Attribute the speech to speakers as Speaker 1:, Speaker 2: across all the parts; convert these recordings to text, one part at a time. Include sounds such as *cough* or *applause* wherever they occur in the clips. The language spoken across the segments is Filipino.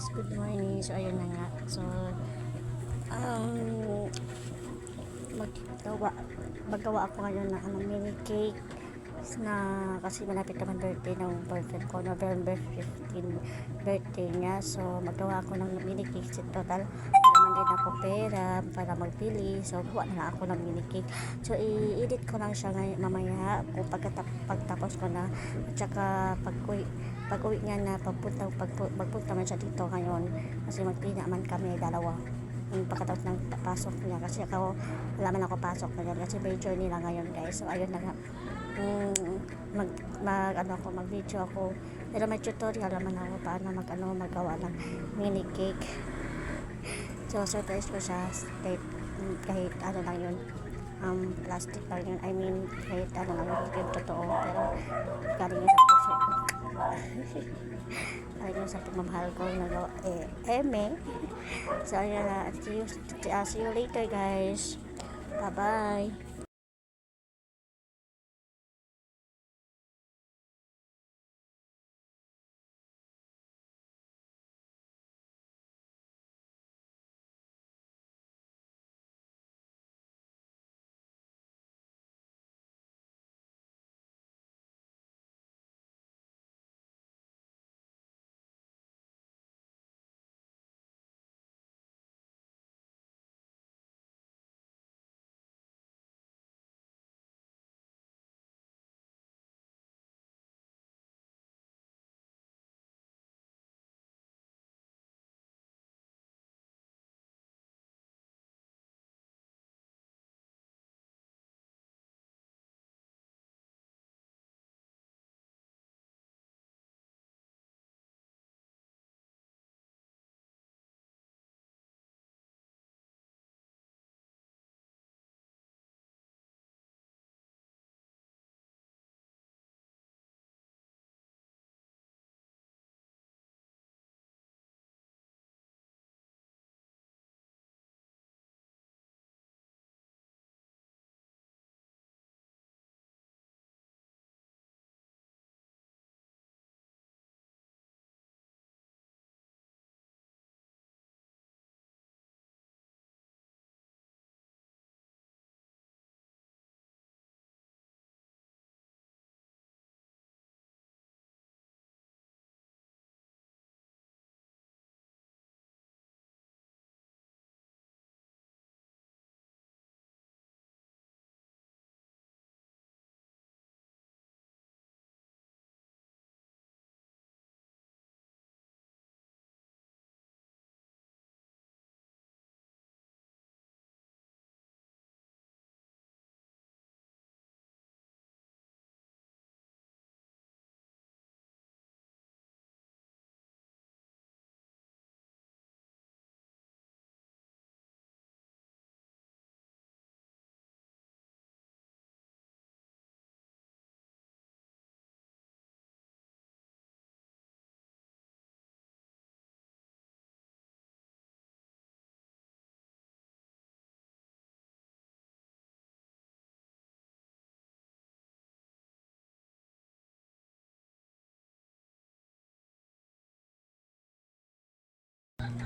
Speaker 1: Guys, good morning. So ayun na nga. So um maggawa maggawa ako ngayon ng ano, mini cake na kasi malapit naman birthday ng boyfriend ko November 15 birthday niya. So magawa ako ng mini cake so total. Naman din ako pera para magpili so gawa na ako ng mini cake. So i-edit ko lang siya ngayon mamaya. Kung pagkatap pagtapos ko na. At saka pag pag uwi niya na pagpunta pag, pagpunta man siya dito ngayon kasi magpili naman kami dalawa. Yung pagkatapos ng pasok niya kasi ako wala man ako pasok ngayon kasi may journey lang ngayon guys. So ayun na nga. Mm, mag, mag ano ako mag video ako. Pero may tutorial naman ako paano mag ano magawa ng mini cake. So surprise ko siya kahit, kahit ano lang yun um, plastic lang yun I mean kahit ano lang yun totoo pero galing sa *laughs* puso ko galing yun sa pagmamahal ko nagawa eh eme so ayun na. See you, see you later guys. Bye bye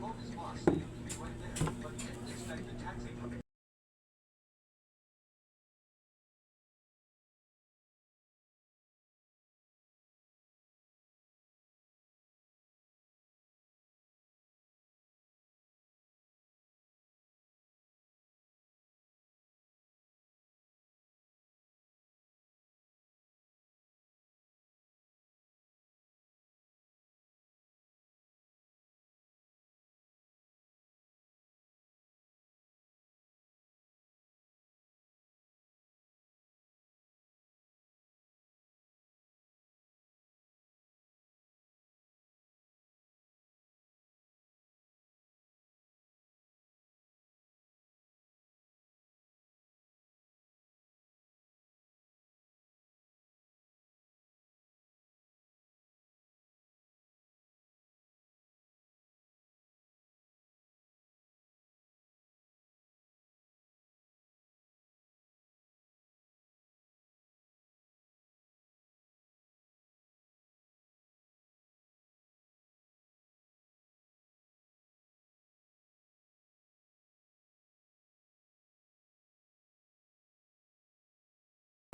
Speaker 1: Hope is lost.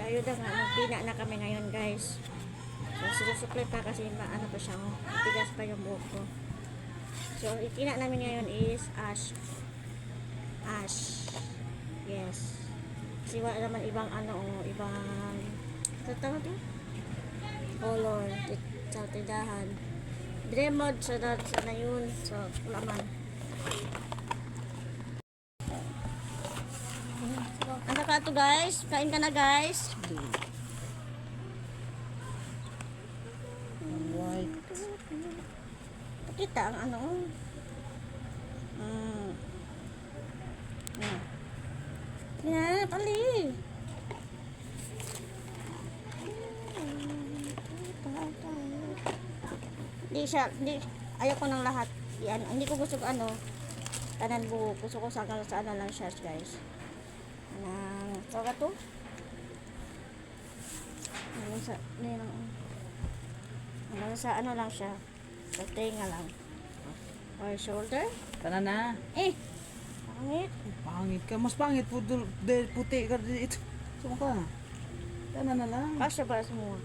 Speaker 1: Ayuda nga, magpina na kami ngayon guys. So, sinusupply pa kasi maano pa siya, oh. Tigas pa yung buhok ko. So, itina namin ngayon is ash. Ash. Yes. Kasi wala naman ibang ano, oh, ibang, ito tawag yun? Color. Sa tindahan. Dremod sa na, sa na yun. So, wala man. Ano ka to guys? Kain ka na guys.
Speaker 2: White.
Speaker 1: Kita ang ano. Mm. Mm. Yan, pali. Di siya, di, ayaw ko ng lahat. Ano, hindi ko gusto ano, tanan buhok. Gusto ko sa, sa ano lang siya, guys. Ka to? Ano sa, lang, ano sa ano lang siya. Sa tenga lang. Or shoulder.
Speaker 2: Tana na.
Speaker 1: Eh, pangit.
Speaker 2: Pangit ka. Mas pangit po dul- dahil puti ka dito. Suma ka. Tana na lang.
Speaker 1: Kasya ba semua?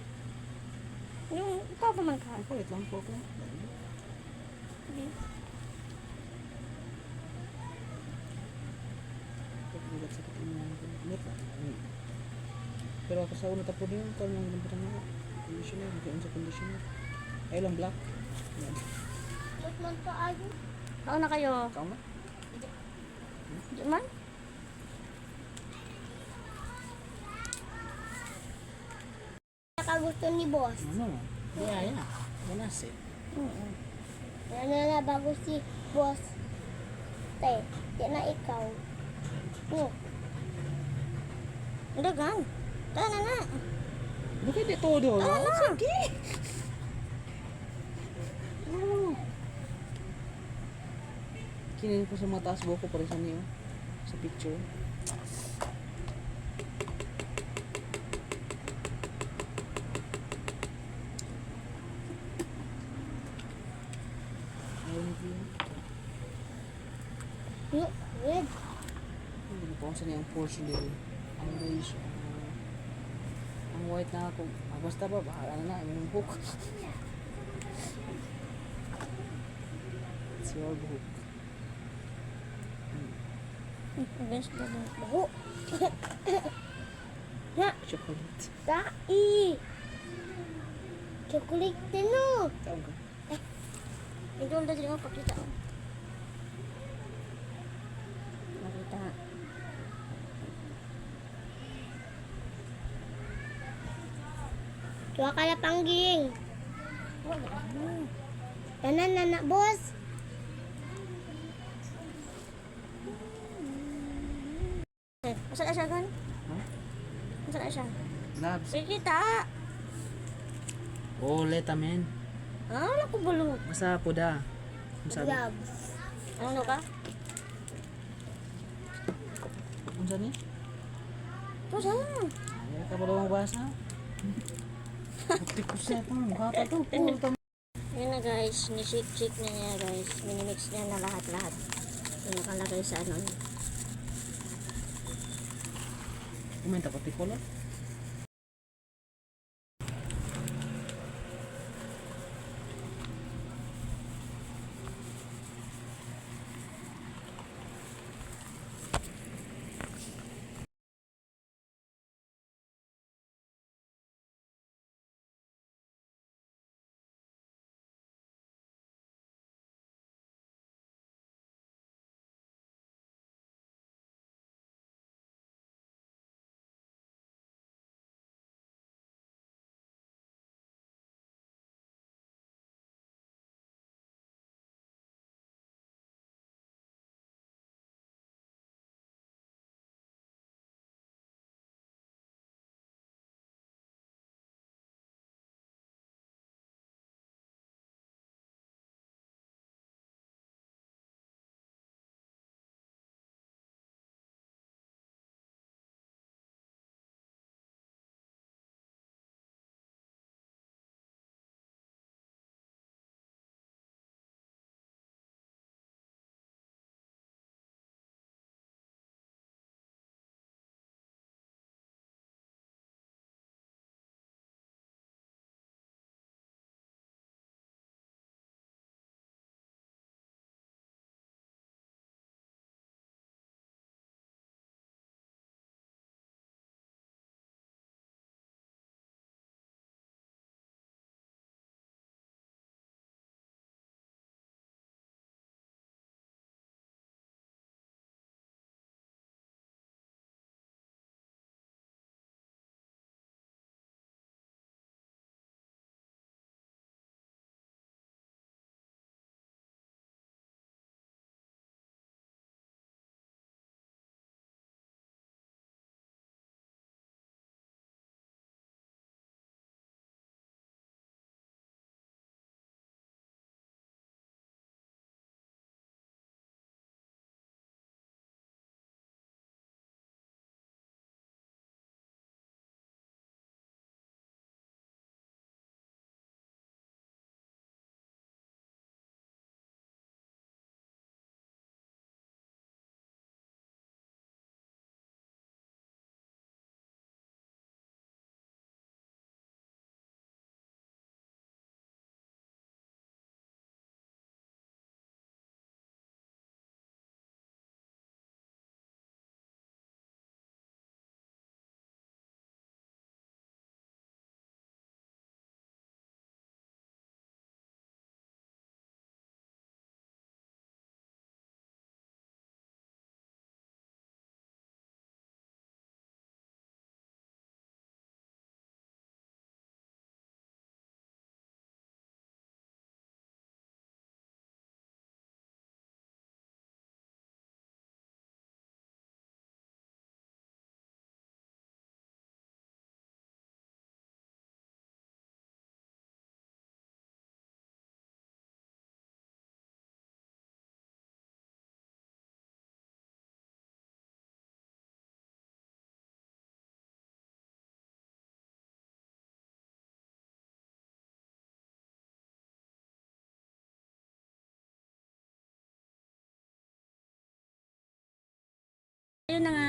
Speaker 1: Yung, ikaw pa man ka.
Speaker 2: Kulit lang po ka. Pagbulat sa katingin ng kumit. Pero ako sa una tapo niyo, kung nang ginamit na conditioner, hindi sa conditioner. Ay lang black. Yan.
Speaker 1: Kao na kayo.
Speaker 2: Ikaw na?
Speaker 1: Di man?
Speaker 3: Nakagusto ni boss.
Speaker 2: Ano? Di aya. Manasi.
Speaker 1: Oo.
Speaker 3: Ano na bago si boss. Te, di na ikaw. No,
Speaker 1: Dagan. Tana na.
Speaker 2: Bakit di todo?
Speaker 1: Tana na.
Speaker 2: Sige. Oh. Kinin ko sa mataas buhok ko pa rin sa niyo. Sa picture.
Speaker 3: No, red.
Speaker 2: Hindi ko kung saan yung portion dito. Ang beige. ah, ang white na ako. Ah, basta ba, bahala na na. Yung hook. It's your hook.
Speaker 1: Best ba din?
Speaker 3: Bago. na,
Speaker 2: Chocolate.
Speaker 3: dai. Chocolate din no.
Speaker 2: Tawag ka.
Speaker 1: Ito ulit din ako pakita. oh.
Speaker 3: Tuwa ka na pangging. Tanan na na boss.
Speaker 1: Eh, Asa na siya gan?
Speaker 2: Ha?
Speaker 1: Asa na siya?
Speaker 2: Labs.
Speaker 1: Sige kita.
Speaker 2: Oh, leta men.
Speaker 1: Ah, wala ko bulong.
Speaker 2: Basta po da. Ang sabi.
Speaker 3: Gloves.
Speaker 1: Ano ka?
Speaker 2: Ang sabi?
Speaker 1: Ito siya.
Speaker 2: Ay, ka ba daw
Speaker 1: Yun na guys, ni-shake-shake na niya guys. Minimix niya na lahat-lahat. Yung nakalagay sa ano.
Speaker 2: Kumenta ko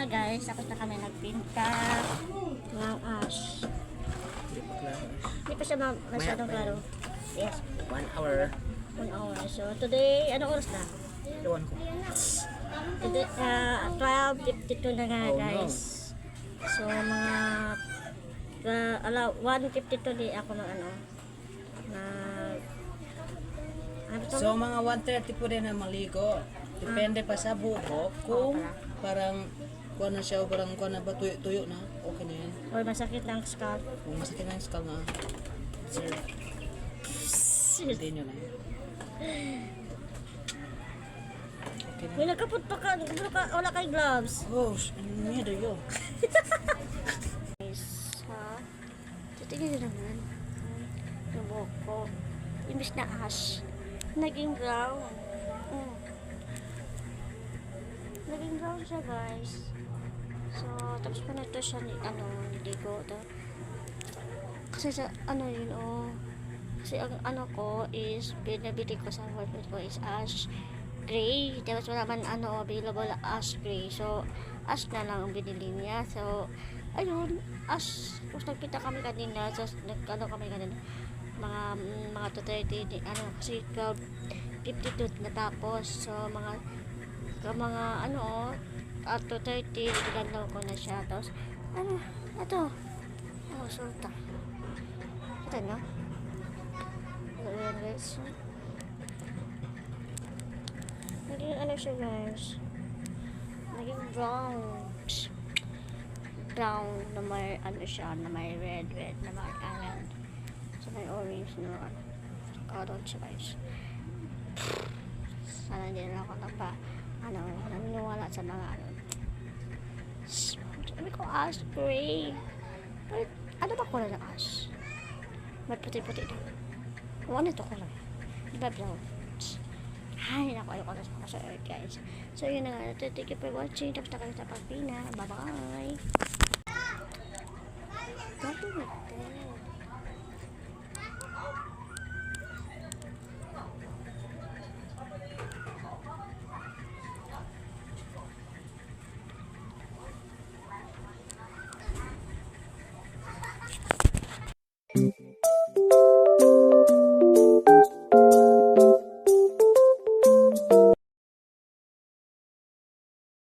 Speaker 1: guys, tapos na kami nagpinta ng ash.
Speaker 2: Hindi pa
Speaker 1: siya ma- masyadong klaro. Yes,
Speaker 2: One hour.
Speaker 1: one hour. So today, anong oras na?
Speaker 2: Ewan ko.
Speaker 1: Today, uh, 12.52 na nga
Speaker 2: Oh, no.
Speaker 1: guys. So mga uh, ala, 1.52 di ako ng ano na ano?
Speaker 2: So mga 1.30 po rin na maligo. Depende pa sa buhok kung parang kuha na siya o parang kuha na ba tuyo-tuyo na. Okay na yan.
Speaker 1: or masakit ng scalp.
Speaker 2: Kung masakit na yung skull nga. Sir, continue na yan. Okay na.
Speaker 1: May nagkapot pa ka, wala, ka, wala kay gloves.
Speaker 2: Oh, ano dayo?
Speaker 1: Guys, ha? Titigil nyo naman. Yung buhok ko. Imbis na ash, naging brown. Hmm. Naging brown siya, guys. So, tapos pa na ito siya ano, niligo. To. Kasi sa, ano yun, oh. Kasi ang ano ko is, binabili ko sa boyfriend ko is ash gray. Tapos wala man ano, available ash gray. So, ash na lang ang binili niya. So, ayun, ash. Tapos nagkita kami kanina. So, nagkano kami kanina. Mga, mga 2.30, di- ano, kasi 12.52 natapos. So, mga, mga, ano, at 2.30, nagandang ko na siya. Tapos, ano, ito. Oh, sulta. Ito, no? Naging ano siya, guys. Naging brown. Brown na may ano siya, na may red, red na may around. So, may orange na ano. Karoon siya, guys. Sana hindi na ako nagpa, ano, naniniwala sa mga ano. Sabi ko, ash gray. But, ano ba kulay ng ash? May puti-puti din. Kung ano ito kulay? Di ba brown? Ay, naku, ayoko na sa earth, guys. So, yun na nga. Thank you for watching. Tapos na kami sa pagpina. Bye-bye. Don't do it,